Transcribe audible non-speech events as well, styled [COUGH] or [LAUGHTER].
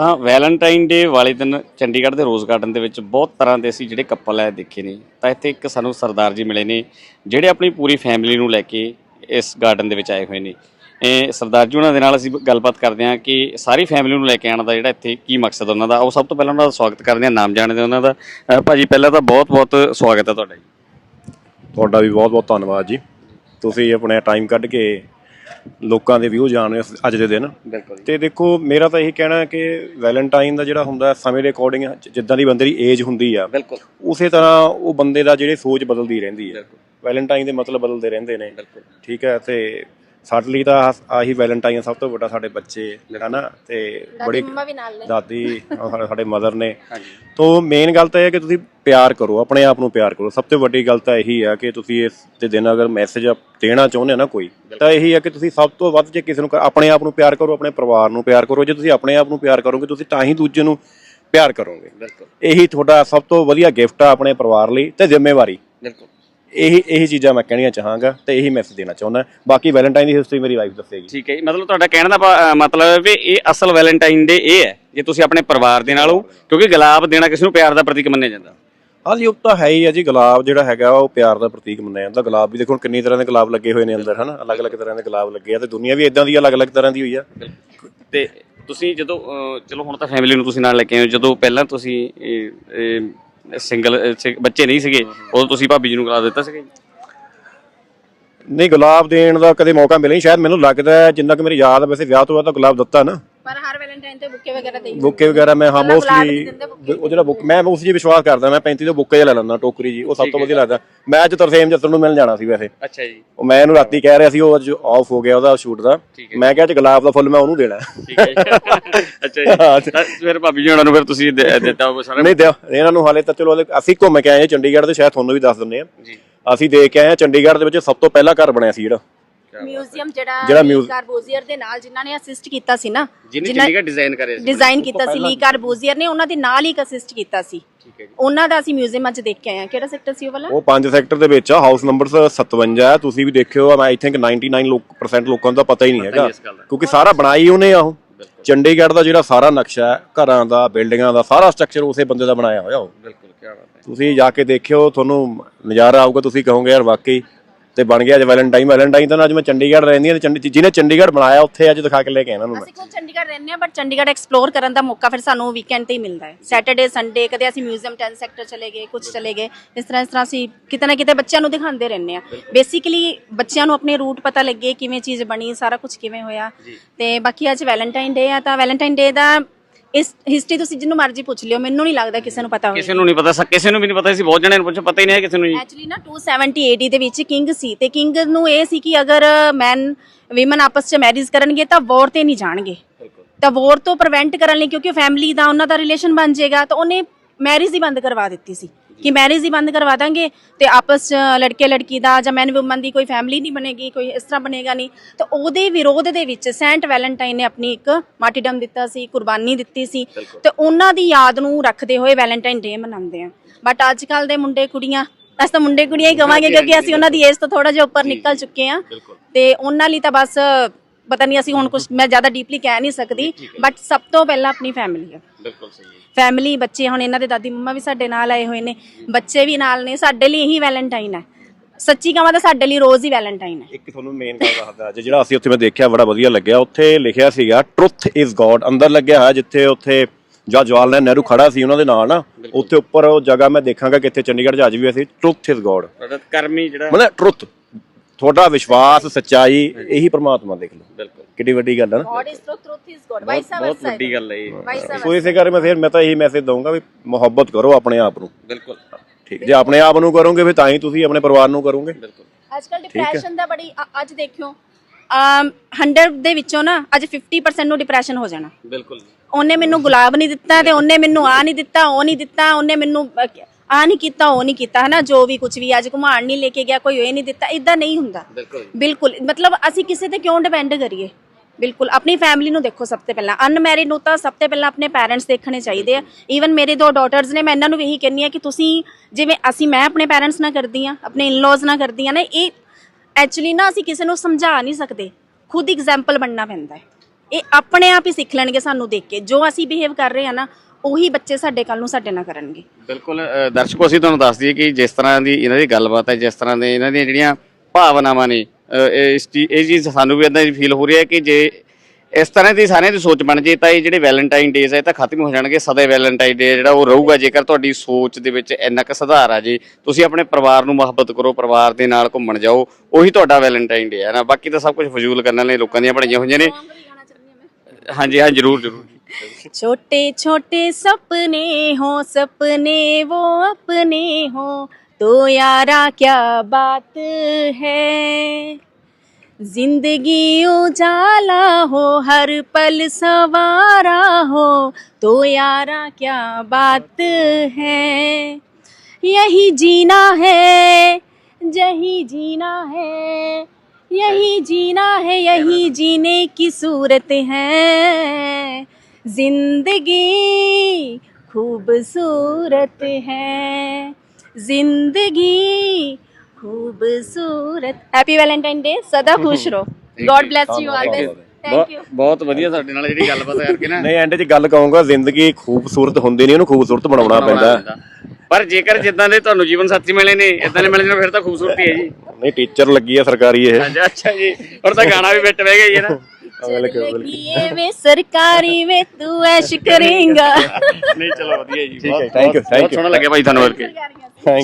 ਤਾਂ Valentine day ਵਾਲੇ ਦਿਨ ਚੰਡੀਗੜ੍ਹ ਦੇ ਰੋਜ਼ ਗਾਰਡਨ ਦੇ ਵਿੱਚ ਬਹੁਤ ਤਰ੍ਹਾਂ ਦੇ ਅਸੀਂ ਜਿਹੜੇ ਕੱਪਲ ਹੈ ਦੇਖੇ ਨੇ। ਤਾਂ ਇੱਥੇ ਇੱਕ ਸਾਨੂੰ ਸਰਦਾਰ ਜੀ ਮਿਲੇ ਨੇ, ਜਿਹੜੇ ਆਪਣੀ ਪੂਰੀ ਫੈਮਿਲੀ ਨੂੰ ਲੈ ਕੇ ਇਸ ਗਾਰਡਨ ਦੇ ਵਿੱਚ ਆਏ ਹੋਏ ਨੇ। ਇਹ ਸਰਦਾਰ ਜੀ ਉਹਨਾਂ ਦੇ ਨਾਲ ਅਸੀਂ ਗੱਲਬਾਤ ਕਰਦੇ ਹਾਂ ਕਿ ਸਾਰੀ ਫੈਮਿਲੀ ਨੂੰ ਲੈ ਕੇ ਆਉਣ ਦਾ ਜਿਹੜਾ ਇੱਥੇ ਕੀ ਮਕਸਦ ਉਹਨਾਂ ਦਾ। ਉਹ ਸਭ ਤੋਂ ਪਹਿਲਾਂ ਉਹਨਾਂ ਦਾ ਸਵਾਗਤ ਕਰਦੇ ਹਾਂ, ਨਾਮ ਜਾਣਦੇ ਉਹਨਾਂ ਦਾ। ਅਹ ਭਾਜੀ, ਪਹਿਲਾਂ ਤਾਂ ਬਹੁਤ-ਬਹੁਤ ਸਵਾਗਤ ਹੈ ਤੁਹਾਡਾ ਜੀ। ਤੁਹਾਡਾ ਵੀ ਬਹੁਤ ਬਹੁਤ ਧੰਨਵਾਦ ਜੀ। ਤੁਸੀਂ ਆਪਣੇ ਟਾਈਮ ਕੱਢ ਕੇ ਲੋਕਾਂ ਦੇ ਵਿਊ ਜਾਣ ਰਹੇ ਅੱਜ ਦੇ ਦਿਨ। ਤੇ ਦੇਖੋ ਮੇਰਾ ਤਾਂ ਇਹੀ ਕਹਿਣਾ ਹੈ ਕਿ ਵੈਲੈਂਟਾਈਨ ਦਾ ਜਿਹੜਾ ਹੁੰਦਾ ਸਮੇਂ ਦੇ ਅਕੋਰਡਿੰਗ ਜਿੱਦਾਂ ਦੀ ਬੰਦੇ ਦੀ ਏਜ ਹੁੰਦੀ ਆ ਉਸੇ ਤਰ੍ਹਾਂ ਉਹ ਬੰਦੇ ਦਾ ਜਿਹੜੀ ਸੋਚ ਬਦਲਦੀ ਰਹਿੰਦੀ ਹੈ। ਵੈਲੈਂਟਾਈਨ ਦੇ ਮਤਲਬ ਬਦਲਦੇ ਰਹਿੰਦੇ ਨੇ। ਠੀਕ ਹੈ ਤੇ ਸਾਡੇ ਲਈ ਤਾਂ ਆਹ- ਆਹੀ ਵੈਲੈਂਟਾਈਨ ਸਭ ਤੋਂ ਵੱਡਾ ਸਾਡੇ ਬੱਚੇ ਹਨਾ? ਤੇ ਬੜੀ ਮੰਮਾ ਵੀ ਨਾਲ ਨੇ। ਦਾਦੀ ਔਰ ਸਾਡੇ ਮਦਰ ਨੇ। ਹਾਂਜੀ। ਤੋ ਮੇਨ ਗੱਲ ਤਾਂ ਇਹ ਹੈ ਕਿ ਤੁਸੀਂ ਪਿਆਰ ਕਰੋ ਆਪਣੇ ਆਪ ਨੂੰ ਪਿਆਰ ਕਰੋ। ਸਭ ਤੋਂ ਵੱਡੀ ਗੱਲ ਤਾਂ ਇਹੀ ਹੈ ਕਿ ਤੁਸੀਂ ਇਸ ਦੇ ਦਿਨ ਅਗਰ ਮੈਸੇਜ ਦੇਣਾ ਚਾਹੁੰਦੇ ਹੋ ਨਾ ਕੋਈ ਤਾਂ ਇਹੀ ਹੈ ਕਿ ਤੁਸੀਂ ਸਭ ਤੋਂ ਵੱਧ ਜੇ ਕਿਸੇ ਨੂੰ ਆਪਣੇ ਆਪ ਨੂੰ ਪਿਆਰ ਕਰੋ ਆਪਣੇ ਪਰਿਵਾਰ ਨੂੰ ਪਿਆਰ ਕਰੋ। ਜੇ ਤੁਸੀਂ ਆਪਣੇ ਆਪ ਨੂੰ ਪਿਆਰ ਕਰੋਗੇ ਤੁਸੀਂ ਤਾਂ ਹੀ ਦੂਜੇ ਨੂੰ ਪਿਆਰ ਕਰੋਗੇ। ਬਿਲਕੁਲ। ਇਹੀ ਤੁਹਾਡਾ ਸਭ ਤੋਂ ਵਧੀਆ ਗਿਫਟ ਆ ਆਪਣੇ ਪਰਿਵਾਰ ਲਈ ਤੇ ਜ਼ਿੰਮੇਵਾਰੀ। ਬਿਲਕੁਲ। ਇਹੀ ਇਹੀ ਚੀਜ਼ਾਂ ਮੈਂ ਕਹਿਣੀਆਂ ਚਾਹਾਂਗਾ ਤੇ ਇਹੀ ਮੈਸੇਜ ਦੇਣਾ ਚਾਹੁੰਦਾ। ਬਾਕੀ ਵੈਲੈਂਟਾਈਨ ਦੀ ਹਿਸਟਰੀ ਮੇਰੀ ਵਾਈਫ ਦੱਸੇਗੀ। ਠੀਕ ਹੈ ਜੀ ਮਤਲਬ ਤੁਹਾਡਾ ਕਹਿਣ ਦਾ ਭਾ- ਮਤਲਬ ਹੈ ਵੀ ਇਹ ਅਸਲ ਵੈਲੈਂਟਾਈਨ ਡੇ ਇਹ ਹੈ ਜੇ ਤੁਸੀਂ ਆਪਣੇ ਪਰਿਵਾਰ ਦੇ ਨਾਲ ਹੋ ਕਿਉਂਕਿ ਗੁਲਾਬ ਦੇਣਾ ਕਿਸੇ ਨੂੰ ਪਿਆਰ ਦਾ ਪ੍ਰਤੀਕ ਮੰਨਿਆ ਜਾਂਦਾ। ਹਾਂਜੀ ਉਹ ਤਾਂ ਹੈ ਹੀ ਆ ਜੀ ਗੁਲਾਬ ਜਿਹੜਾ ਹੈਗਾ ਉਹ ਪਿਆਰ ਦਾ ਪ੍ਰਤੀਕ ਮੰਨਿਆ ਜਾਂਦਾ। ਗੁਲਾਬ ਵੀ ਦੇਖੋ ਹੁਣ ਕਿੰਨੀ ਤਰ੍ਹਾਂ ਦੇ ਗੁਲਾਬ ਲੱਗੇ ਹੋਏ ਨੇ ਅੰਦਰ ਹਨਾ? ਅਲੱਗ-ਅਲੱਗ ਤਰ੍ਹਾਂ ਦੇ ਗੁਲਾਬ ਲੱਗੇ ਆ ਤੇ ਦੁਨੀਆ ਵੀ ਇਦਾਂ ਦੀ ਅਲੱਗ-ਅਲੱਗ ਤਰ੍ਹਾਂ ਦੀ ਹੋਈ ਆ। ਤੇ ਤੁਸੀਂ ਜਦੋਂ ਚਲੋ ਹੁਣ ਤਾਂ ਫੈਮਿਲੀ ਨੂੰ ਤੁਸੀਂ ਨਾਲ ਲੈ ਕੇ ਆਏ ਹੋ ਜਦੋਂ ਪਹਿਲਾਂ ਤੁਸੀਂ ਸਿੰਗਲ ਬੱਚੇ ਨਹੀਂ ਸੀਗੇ, ਉਦੋਂ ਤੁਸੀਂ ਭਾਬੀ ਜੀ ਨੂੰ ਗੁਲਾਬ ਦਿੱਤਾ ਸੀਗਾ ਜੀ? ਨਹੀਂ, ਗੁਲਾਬ ਦੇਣ ਦਾ ਕਦੇ ਮੌਕਾ ਮਿਲਿਆ ਨਹੀਂ, ਸ਼ਾਇਦ ਮੈਨੂੰ ਲੱਗਦਾ ਹੈ, ਜਿੰਨਾ ਕਿ ਮੇਰੀ ਯਾਦ ਹੈ, ਵੈਸੇ ਵਿਆਹ ਤੋਂ ਬਾਅਦ ਤਾਂ ਗੁਲਾਬ ਦਿੱਤਾ ਨਾ। ਤੇ ਬੁੱਕੇ ਵਗੈਰਾ ਦੇ ਬੁੱਕੇ ਵਗੈਰਾ ਮੈਂ ਹਾਂ ਮੋਸਟਲੀ। ਉਹ ਜਿਹੜਾ ਬੁੱਕ ਮੈਂ ਉਸ ਜੀ ਵਿਸ਼ਵਾਸ ਕਰਦਾ ਮੈਂ 35 ਤੋਂ ਬੁੱਕੇ ਜਿਹਾ ਲੈ ਲੈਂਦਾ ਟੋਕਰੀ ਜੀ ਉਹ ਸਭ ਤੋਂ ਵਧੀਆ ਲੱਗਦਾ। ਮੈਂ ਅੱਜ ਤਰਸੇਮ ਜੱਤਰ ਨੂੰ ਮਿਲਣ ਜਾਣਾ ਸੀ ਵੈਸੇ। ਅੱਛਾ ਜੀ। ਉਹ ਮੈਂ ਇਹਨੂੰ ਰਾਤੀ ਕਹਿ ਰਿਹਾ ਸੀ ਉਹ ਅੱਜ ਆਫ ਹੋ ਗਿਆ ਉਹਦਾ ਸ਼ੂਟ ਦਾ। ਮੈਂ ਕਿਹਾ ਅੱਜ ਗੁਲਾਬ ਦਾ ਫੁੱਲ ਮੈਂ ਉਹਨੂੰ ਦੇਣਾ। ਠੀਕ ਹੈ ਜੀ। [LAUGHS] ਅੱਛਾ ਜੀ। ਫਿਰ ਭਾਬੀ ਜੀ ਉਹਨਾਂ ਨੂੰ ਫਿਰ ਤੁਸੀਂ ਦਿੱਤਾ ਉਹ ਸਾਰਾ ਨਹੀਂ ਦਿਓ। ਇਹਨਾਂ ਨੂੰ ਹਾਲੇ ਤਾਂ ਚਲੋ ਅਸੀਂ ਘੁੰਮ ਕੇ ਆਏ ਚੰਡੀਗੜ੍ਹ ਤੇ ਸ਼ਾਇਦ ਤੁਹਾਨੂੰ ਵੀ ਦੱਸ ਦਿੰਦੇ ਆ ਜੀ। ਅਸੀਂ ਦੇਖ ਕੇ ਆਏ ਚੰਡੀਗੜ੍ਹ ਦੇ ਵਿੱਚ ਸਭ ਤੋਂ ਪਹਿਲਾ ਘਰ ਬਣਿਆ ਸੀ ਜਿਹੜਾ। ਮਿਊਜ਼ੀਅਮ ਜਿਹੜਾ ਜਿਹੜਾ ਲੀ ਕਾਰਬੋਜ਼ੀਅਰ ਦੇ ਨਾਲ ਜਿਨ੍ਹਾਂ ਨੇ ਅਸਿਸਟ ਕੀਤਾ ਸੀ ਨਾ ਜਿਹਨੇ ਚੰਡੀਗੜ੍ਹ ਡਿਜ਼ਾਈਨ ਕਰਿਆ ਸੀ। ਡਿਜ਼ਾਈਨ ਕੀਤਾ ਸੀ ਲੀ ਕਾਰਬੋਜ਼ੀਅਰ ਨੇ ਉਹਨਾਂ ਦੇ ਨਾਲ ਹੀ ਅਸਿਸਟ ਕੀਤਾ ਸੀ। ਠੀਕ ਹੈ ਜੀ। ਉਹਨਾਂ ਦਾ ਅਸੀਂ ਮਿਊਜ਼ੀਅਮ ਅੱਜ ਦੇਖ ਕੇ ਆਏ ਹਾਂ। ਕਿਹੜਾ ਸੈਕਟਰ ਸੀ ਉਹ ਵਾਲਾ? ਉਹ 5 ਸੈਕਟਰ ਦੇ ਵਿੱਚ ਆ ਹਾਊਸ ਨੰਬਰ 57 ਹੈ। ਤੁਸੀਂ ਵੀ ਦੇਖਿਓ ਮੈਂ ਆਈ ਥਿੰਕ 99% ਲੋਕ percent ਲੋਕਾਂ ਨੂੰ ਤਾਂ ਪਤਾ ਹੀ ਨਹੀਂ ਹੈਗਾ। ਇਸ ਗੱਲ ਦਾ। ਕਿਉਂਕਿ ਸਾਰਾ ਬਣਾਈ ਉਹਨੇ ਆ ਉਹ। ਚੰਡੀਗੜ੍ਹ ਦਾ ਜਿਹੜਾ ਸਾਰਾ ਨਕਸ਼ਾ ਹੈ ਘਰਾਂ ਦਾ ਬਿਲਡਿੰਗਾਂ ਦਾ ਸਾਰਾ ਸਟਰਕਚਰ ਉਸੇ ਬੰਦੇ ਦਾ ਬਣਾਇਆ ਹੋਇਆ ਉਹ। ਬਿਲਕੁਲ ਕੀ ਬਾਤ ਹੈ। ਤੁਸੀਂ ਜਾ ਕੇ ਦੇਖਿਓ ਤੁਹਾਨੂੰ ਨਜ਼ਾਰਾ ਆਊਗਾ ਤੁਸੀਂ ਕਹੋਗੇ ਯਾਰ ਵਾਕਈ ਤੇ ਬਣ ਗਿਆ ਅੱਜ ਵੈਲੈਂਟਾਈਨ ਵੈਲੈਂਟਾਈਨ ਤਾਂ ਅੱਜ ਮੈਂ ਚੰਡੀਗੜ੍ਹ ਰਹਿੰਦੀ ਹਾਂ ਤੇ ਚੰਡੀ ਜਿਹਨੇ ਚੰਡੀਗੜ੍ਹ ਬਣਾਇਆ ਉੱਥੇ ਅੱਜ ਦਿਖਾ ਕੇ ਲੈ ਕੇ ਆਇਆ ਇਹਨਾਂ ਨੂੰ ਮੈਂ। ਅਸੀਂ ਕੋਲ ਚੰਡੀਗੜ੍ਹ ਰਹਿੰਦੇ ਆ ਬਟ ਚੰਡੀਗੜ੍ਹ ਐਕਸਪਲੋਰ ਕਰਨ ਦਾ ਮੌਕਾ ਫਿਰ ਸਾਨੂੰ ਵੀਕਐਂਡ ਤੇ ਹੀ ਮਿਲਦਾ ਹੈ। ਸੈਟਰਡੇ ਸੰਡੇ ਕਦੇ ਅਸੀਂ ਮਿਊਜ਼ੀਅਮ 10 ਸੈਕਟਰ ਚਲੇ ਗਏ ਕੁਝ ਚਲੇ ਗਏ। ਇਸ ਤਰ੍ਹਾਂ ਇਸ ਤਰ੍ਹਾਂ ਅਸੀਂ ਕਿਤੇ ਨਾ ਕਿਤੇ ਬੱਚਿਆਂ ਨੂੰ ਦਿਖਾਉਂਦੇ ਰਹਿੰਦੇ ਆ ਬੇਸਿਕਲੀ ਬੱਚਿਆਂ ਨੂੰ ਆਪਣੇ ਰੂਟ ਪਤਾ ਲੱਗੇ ਕਿਵੇਂ ਚੀਜ਼ ਬਣੀ ਸਾਰਾ ਕੁਝ ਕਿਵੇਂ ਹੋਇਆ। ਤੇ ਬਾਕੀ ਅੱਜ ਵੈਲੈਂਟਾਈਨ ਡੇ ਆ ਤਾਂ ਵੈਲੈਂਟਾਈਨ ਡੇ ਦਾ ਇਸ ਹਿਸਟਰੀ ਤੁਸੀਂ ਜਿੰਨੂੰ ਮਰਜ਼ੀ ਪੁੱਛ ਲਿਓ ਮੈਨੂੰ ਨਹੀਂ ਲੱਗਦਾ ਕਿਸੇ ਨੂੰ ਪਤਾ ਹੋਵੇ। ਕਿਸੇ ਨੂੰ ਨਹੀਂ ਪਤਾ ਸ- ਕਿਸੇ ਨੂੰ ਵੀ ਨਹੀਂ ਪਤਾ ਸੀ ਬਹੁਤ ਜਣਿਆਂ ਨੂੰ ਪੁੱਛੋ ਪਤਾ ਹੀ ਨਹੀਂ ਹੈ ਕਿਸੇ ਨੂੰ ਜੀ। ਐਕਚੁਅਲੀ ਨਾ 270 AD ਦੇ ਵਿੱਚ ਕਿੰਗ ਸੀ ਤੇ ਕਿੰਗ ਨੂੰ ਇਹ ਸੀ ਕਿ ਅਗਰ ਮੈਨ ਔਮਨ ਆਪਸ 'ਚ ਮੈਰਿਜ ਕਰਨਗੇ ਤਾਂ ਵੋਰ ਤੇ ਨਹੀਂ ਜਾਣਗੇ। ਤਾਂ ਵੋਰ ਤੋਂ ਪ੍ਰੀਵੈਂਟ ਕਰਨ ਲਈ ਕਿਉਂਕਿ ਫੈਮਿਲੀ ਦਾ ਉਹਨਾਂ ਦਾ ਰਿਲੇਸ਼ਨ ਬਣ ਜਾਏਗਾ ਤਾਂ ਉਹਨੇ ਮੈਰਿਜ ਹੀ ਬੰਦ ਕਰਵਾ ਦਿੱਤੀ ਸੀ। ਕਿ ਮੈਰਿਜ ਹੀ ਬੰਦ ਕਰਵਾ ਦਾਂਗੇ ਤੇ ਆਪਸ 'ਚ ਲੜਕੇ ਲੜਕੀ ਦਾ ਜਾਂ ਮੈਨ ਔਮਨ ਦੀ ਕੋਈ ਫੈਮਿਲੀ ਨਹੀਂ ਬਣੇਗੀ ਕੋਈ ਇਸ ਤਰ੍ਹਾਂ ਬਣੇਗਾ ਨਹੀਂ। ਤਾਂ ਉਹਦੇ ਵਿਰੋਧ ਦੇ ਵਿੱਚ ਸੈਂਟ ਵੈਲੈਂਟਾਈਨ ਨੇ ਆਪਣੀ ਇੱਕ ਮਾਰਟੀਡਮ ਦਿੱਤਾ ਸੀ ਕੁਰਬਾਨੀ ਦਿੱਤੀ ਸੀ। ਤੇ ਉਹਨਾਂ ਦੀ ਯਾਦ ਨੂੰ ਰੱਖਦੇ ਹੋਏ ਵੈਲੈਂਟਾਈਨ ਡੇ ਮਨਾਉਂਦੇ ਆ। ਬਟ ਅੱਜ ਕੱਲ ਦੇ ਮੁੰਡੇ ਕੁੜੀਆਂ ਅਸੀਂ ਤਾਂ ਮੁੰਡੇ ਕੁੜੀਆਂ ਹੀ ਕਵਾਂਗੇ ਕਿਉਂਕਿ ਅਸੀਂ ਉਹਨਾਂ ਦੀ ਏਜ ਤੋਂ ਥੋੜਾ ਜਿਹਾ ਉੱਪਰ ਨਿਕਲ ਚੁੱਕੇ ਆ। ਤੇ ਉਹਨਾਂ ਲਈ ਤਾਂ ਬਸ ਪਤਾ ਨਹੀਂ ਅਸੀਂ ਹੁਣ ਕੁਝ ਮੈਂ ਜ਼ਿਆਦਾ ਡੀਪਲੀ ਕਹਿ ਨਹੀਂ ਸਕਦੀ ਬਟ ਸਭ ਤੋਂ ਪਹਿਲਾਂ ਆਪਣੀ ਫੈਮਿਲੀ ਆ। ਬਿਲਕੁਲ ਸਹੀ ਹੈ। ਫੈਮਿਲੀ ਬੱਚੇ ਹੁਣ ਇਹਨਾਂ ਦੇ ਦਾਦੀ ਮੰਮਾ ਵੀ ਸਾਡੇ ਨਾਲ ਆਏ ਹੋਏ ਨੇ ਬੱਚੇ ਵੀ ਨਾਲ ਨੇ ਸਾਡੇ ਲਈ ਇਹੀ ਵੈਲੈਂਟਾਈਨ ਹੈ ਸੱਚੀ ਕਹਾਂ ਤਾਂ ਸਾਡੇ ਲਈ ਰੋਜ਼ ਹੀ ਵੈਲੈਂਟਾਈਨ ਹੈ ਇੱਕ ਤੁਹਾਨੂੰ ਮੇਨ ਗੱਲ ਦੱਸਦਾ ਅੱਜ ਜਿਹੜਾ ਅਸੀਂ ਉੱਥੇ ਮੈਂ ਦੇਖਿਆ ਬੜਾ ਵਧੀਆ ਲੱਗਿਆ। ਉੱਥੇ ਲਿਖਿਆ ਸੀਗਾ ਟਰੁੱਥ ਇਜ਼ ਗੋਡ ਅੰਦਰ ਲੱਗਿਆ ਹੋਇਆ ਜਿੱਥੇ ਉੱਥੇ ਜਾਂ ਜਵਾਹਰ ਲਾਲ ਨਹਿਰੂ ਖੜਾ ਸੀ ਉਹਨਾਂ ਦੇ ਨਾਲ ਨਾ ਉੱਥੇ ਉੱਪਰ ਉਹ ਜਗ੍ਹਾ ਮੈਂ ਦੇਖਾਂਗਾ ਕਿੱਥੇ ਚੰਡੀਗੜ੍ਹ 'ਚ ਅੱਜ ਵੀ ਅਸੀਂ ਟਰੁੱਥ ਇਜ਼ ਗੋਡ ਕਰਮੀ ਜਿਹੜਾ ਮਤਲਬ ਟਰੁੱਥ ਤੁਹਾਡਾ ਵਿਸ਼ਵਾਸ ਸੱਚਾਈ ਇਹੀ ਪ੍ਰਮਾਤਮਾ ਦੇਖ ਲਓ। ਬਿਲਕੁਲ। ਕਿੱਡੀ ਵੱਡੀ ਗੱਲ ਹੈ ਨਾ। God is truth is God ਵਾਈਸਾ ਬਹੁਤ ਵੱਡੀ ਗੱਲ ਹੈ ਇਹ। ਸੋ ਇਸੇ ਕਰਕੇ ਮੈਂ ਫਿਰ ਮੈਂ ਤਾਂ ਇਹੀ ਮੈਸੇਜ ਦਊਂਗਾ ਵੀ ਮੁਹੱਬਤ ਕਰੋ ਆਪਣੇ ਆਪ ਨੂੰ। ਬਿਲਕੁਲ। ਠੀਕ। ਜੇ ਆਪਣੇ ਆਪ ਨੂੰ ਕਰੋਗੇ ਫਿਰ ਤਾਂ ਹੀ ਤੁਸੀਂ ਆਪਣੇ ਪਰਿਵਾਰ ਨੂੰ ਕਰੋਗੇ। ਬਿਲਕੁਲ। ਅੱਜ ਕੱਲ ਡਿਪਰੈਸ਼ਨ ਦਾ ਬੜੀ ਅੱਜ ਦੇਖਿਓ। ਅਮ 100 ਦੇ ਵਿੱਚੋਂ ਨਾ ਅੱਜ 50% ਨੂੰ ਡਿਪਰੈਸ਼ਨ ਹੋ ਜਾਣਾ। ਬਿਲਕੁਲ। ਉਹਨੇ ਮੈਨੂੰ ਗੁਲਾਬ ਨਹੀਂ ਦਿੱਤਾ ਤੇ ਉਹਨੇ ਮੈਨੂੰ ਆ ਨਹੀਂ ਦਿੱਤਾ ਉਹ ਨਹੀਂ ਦਿੱਤਾ ਉਹਨੇ ਮੈਨੂੰ ਆ ਨਹੀਂ ਕੀਤਾ ਉਹ ਨਹੀਂ ਕੀਤਾ ਹਨਾ ਜੋ ਵੀ ਕੁਝ ਵੀ ਅੱਜ ਘੁਮਾਣ ਨਹੀਂ ਲੈ ਕੇ ਗਿਆ ਕੋਈ ਇਹ ਨਹੀਂ ਦਿੱਤਾ ਇਦਾਂ ਨਹੀਂ ਹੁੰਦਾ। ਬਿਲਕੁਲ ਬਿਲਕੁਲ ਮਤਲਬ ਅਸੀਂ ਕਿਸੇ ਤੇ ਕਿਉਂ ਡਿਪੈਂਡ ਕਰੀਏ? ਬਿਲਕੁਲ ਆਪਣੀ ਫੈਮਿਲੀ ਨੂੰ ਦੇਖੋ ਸਭ ਤੋਂ ਪਹਿਲਾਂ। ਅਨਮੈਰਿਡ ਨੂੰ ਤਾਂ ਸਭ ਤੋਂ ਪਹਿਲਾਂ ਆਪਣੇ ਪੈਰੈਂਟਸ ਦੇਖਣੇ ਚਾਹੀਦੇ ਆ। ਈਵਨ ਮੇਰੇ ਦੋ ਡਾਟਰਸ ਨੇ ਮੈਂ ਇਹਨਾਂ ਨੂੰ ਵੀ ਇਹੀ ਕਹਿੰਨੀ ਆ ਕਿ ਤੁਸੀਂ ਜਿਵੇਂ ਅਸੀਂ ਮੈਂ ਆਪਣੇ ਪੈਰੈਂਟਸ ਨਾਲ ਕਰਦੀ ਆ ਆਪਣੇ ਇਨ-ਲॉज ਨਾਲ ਕਰਦੀ ਆ ਨਾ ਇਹ ਐਕਚੁਅਲੀ ਨਾ ਅਸੀਂ ਕਿਸੇ ਨੂੰ ਸਮਝਾ ਨਹੀਂ ਸਕਦੇ। ਖੁਦ ਐਗਜ਼ਾਮਪਲ ਬਣਨਾ ਪੈਂਦਾ ਹੈ। ਇਹ ਆਪਣੇ ਆਪ ਹੀ ਸਿੱਖ ਲੈਣਗੇ ਸਾਨੂੰ ਦੇਖ ਕੇ। ਜੋ ਅਸੀਂ ਬਿਹੇਵ ਕਰ ਰਹੇ ਆ ਨਾ ਉਹੀ ਬੱਚੇ ਸਾਡੇ ਕੱਲ ਨੂੰ ਸਾਡੇ ਨਾਲ ਕਰਨਗੇ। ਬਿਲਕੁਲ ਅ, ਦਰਸ਼ਕੋ ਅਸੀਂ ਤੁਹਾਨੂੰ ਦੱਸ ਦਈਏ ਕਿ ਜਿਸ ਤਰ੍ਹਾਂ ਦੀ ਇਹਨਾਂ ਦੀ ਗੱਲਬਾਤ ਹੈ ਜਿਸ ਤਰ੍ਹਾਂ ਦੇ ਇਹਨਾਂ ਦੀਆਂ ਜਿਹੜੀਆਂ ਭਾਵਨਾਵਾਂ ਨੇ ਅ, ਇਹ ਇਸ ਚੀ- ਇਹ ਚੀਜ਼ ਸਾਨੂੰ ਵੀ ਇਦਾਂ ਫੀਲ ਹੋ ਰਹੀ ਹੈ ਕਿ ਜੇ ਇਸ ਤਰ੍ਹਾਂ ਦੀ ਸਾਰਿਆਂ ਦੀ ਸੋਚ ਬਣ ਜੇ ਤਾਂ ਇਹ ਜਿਹੜੇ ਵੈਲੈਂਟਾਈਨ ਡੇਜ਼ ਹੈ ਤਾਂ ਖਤਮ ਹੋ ਜਾਣਗੇ ਸਦਾ ਵੈਲੈਂਟਾਈਨ ਡੇ ਜਿਹੜਾ ਉਹ ਰਹੂਗਾ ਜੇਕਰ ਤੁਹਾਡੀ ਸੋਚ ਦੇ ਵਿੱਚ ਇੰਨਾ ਕੁ ਸੁਧਾਰ ਆ ਜੇ ਤੁਸੀਂ ਆਪਣੇ ਪਰਿਵਾਰ ਨੂੰ ਮੁਹੱਬਤ ਕਰੋ ਪਰਿਵਾਰ ਦੇ ਨਾਲ ਘੁੰਮਣ ਜਾਓ ਉਹੀ ਤੁਹਾਡਾ ਵੈਲੈਂਟਾਈਨ ਡੇ ਹੈ ਨਾ ਬਾਕੀ ਤਾਂ ਸਭ ਕੁਝ ਫਜ਼ੂਲ ਕਰਨ ਵਾਲੇ ਲੋਕਾਂ ਦੀਆਂ ਬਣਾਈਆਂ ਹੋਈਆਂ ਨੇ। ਹਾਂਜੀ ਹਾਂ ਜਰੂਰ ਜਰੂਰ। छोटे छोटे सपने हो, सपने वो अपने हो। तो यारा, क्या बात है? ज़िंदगी उजाला हो, हर पल सवारा हो। तो यारा, क्या बात है? यही जीना है, यही जीना है, यही जीना है, यही जीने की सूरत है। ਜ਼ਿੰਦਗੀ ਖੂਬਸੂਰਤ ਹੈ। ਜ਼ਿੰਦਗੀ ਖੂਬਸੂਰਤ। ਹੈਪੀ ਵੈਲੈਂਟਾਈਨ ਡੇ ਸਦਾ ਖੁਸ਼ ਰਹੋ। God bless you always thank ਬਹੁਤ ਵਧੀਆ ਸਾਡੇ ਨਾਲ ਜਿਹੜੀ ਗੱਲਬਾਤ ਕਰਕੇ ਨਾ। ਨਹੀਂ ਐਂਡ 'ਚ ਗੱਲ ਕਹੂੰਗਾ ਜ਼ਿੰਦਗੀ ਖੂਬਸੂਰਤ ਹੁੰਦੀ ਨਹੀਂ ਉਹਨੂੰ ਖੂਬਸੂਰਤ ਬਣਾਉਣਾ ਪੈਂਦਾ। ਪਰ ਜੇਕਰ ਜਿੱਦਾਂ ਦੇ ਤੁਹਾਨੂੰ ਜੀਵਨ ਸਾਥੀ ਮਿਲੇ ਨੇ ਇਦਾਂ ਦੇ ਮਿਲੇ ਨੇ ਫਿਰ ਤਾਂ ਖੂਬਸੂਰਤੀ ਹੈ ਜੀ। ਨਹੀਂ ਟੀਚਰ ਲੱਗੀ ਆ ਸਰਕਾਰੀ ਇਹ। ਅੱਛਾ ਜੀ। ਔਰ ਤਾਂ ਗਾਣਾ ਵੀ ਫਿੱਟ ਬਹਿ ਗਿਆ ਜੀ ਨਾ। लगिए वे सरकारी में तू ऐश करेगा ਨਹੀਂ ਚਲੋ ਵਧੀਆ ਜੀ ਠੀਕ ਹੈ, thank you, thank ਬਹੁਤ you. ਸੋਹਣਾ ਲੱਗਿਆ ਭਾਈ ਤੁਹਾਨੂੰ ਮਿਲ ਕੇ ਥੈਂਕ